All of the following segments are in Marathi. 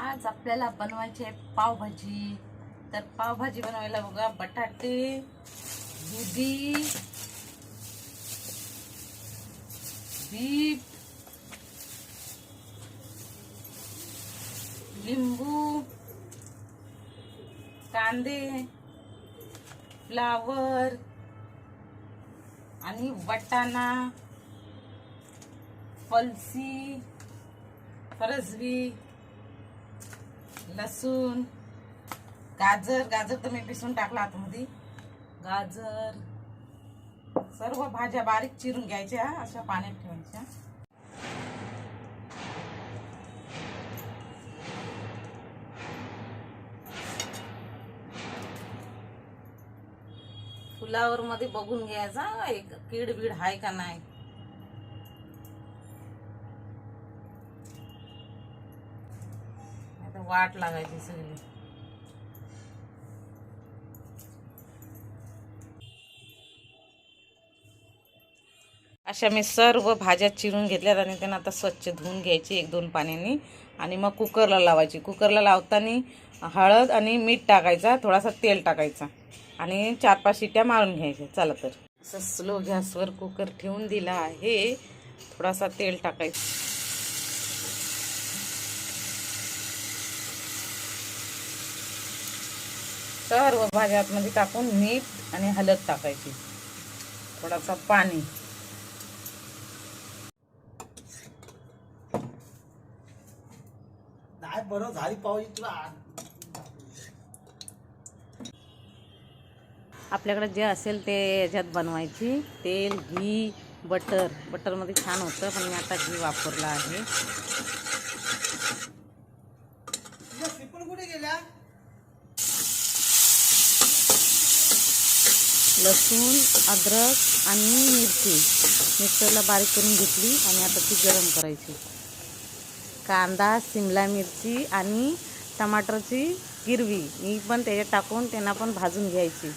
आज आपल्याला बनवायचे आहे पावभाजी. तर पावभाजी बनवायला बघा बटाटे दुधी बीट लिंबू कांदे फ्लावर आणि वटाणा पलसी फरसबी. लसूण गाजर गाजर तर मी पिसून टाकला आतमध्ये. गाजर सर्व भाज्या बारीक चिरून घ्यायच्या अशा पाण्यात ठेवायच्या. फुलावर मध्ये बघून घ्यायचा एक कीड बीड आहे का नाही आता वाट लागायची सगळी. अशा मी सर्व भाज्या चिरून घेतल्यात आणि त्यांना आता स्वच्छ धुवून घ्यायची एक दोन पाण्याने. आणि मग कुकरला लावायची. कुकरला लावताना हळद आणि मीठ टाकायचा थोडासा तेल टाकायचा. आणि चार पाच शिट्या मारून घ्यायच्या. चला तर. असं स्लो गॅसवर कुकर ठेवून दिला आहे. थोडासा तेल टाकायचं. सर्व भाज्या आतमध्ये टाकून मीठ आणि हळद टाकायची. थोडासा पाणी. नाही बरं झाली पाहिजे तुला आपल्याकडे जे असेल ते याच्यात बनवायची. तेल घी बटर. बटरमध्ये छान होतं पण मी आता घी वापरलं आहे. लसूण अद्रक आणि मिरची. मिक्सरला बारीक करून घेतली आणि आता ती गरम करायची. कांदा शिमला मिरची आणि टमाटरची गिरवी ही पण त्याच्यात टाकून त्यांना पण भाजून घ्यायची.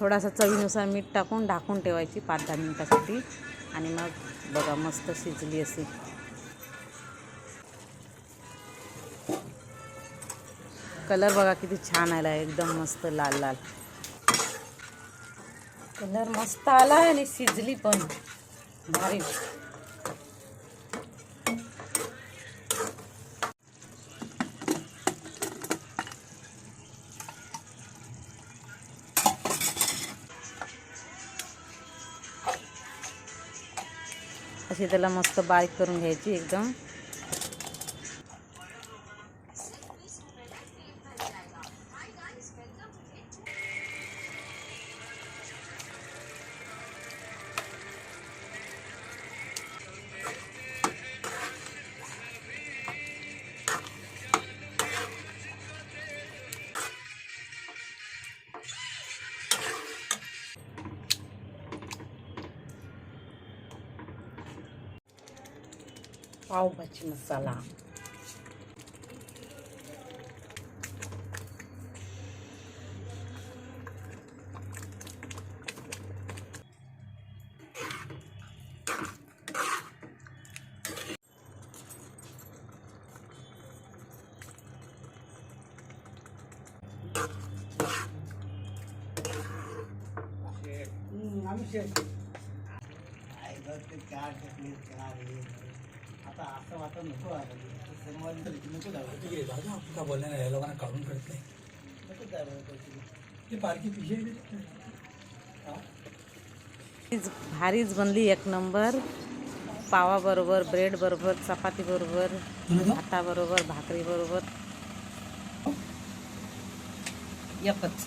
थोडासा चवीनुसार मीठ टाकून ढाकून ठेवायची पाच दहा मिनटासाठी. आणि मग बघा मस्त शिजली असे कलर बघा किती छान आला आहे एकदम मस्त लाल लाल. कलर मस्त आला आहे आणि शिजली पण. भारी. अशी त्याला मस्त बारीक करून घ्यायची एकदम. पावभाजी मसाला. आम्ही शेत काय ते चार चटणी चार हे आता वाटत नको आहे. दादा आपण का बोलले नाही या लोकांना काढून कळत नाही. ते बारकी पिशे भारीच बनली एक नंबर. पावाबरोबर ब्रेड बरोबर चपाती बरोबर भाताबरोबर भाकरी बरोबर. एकच.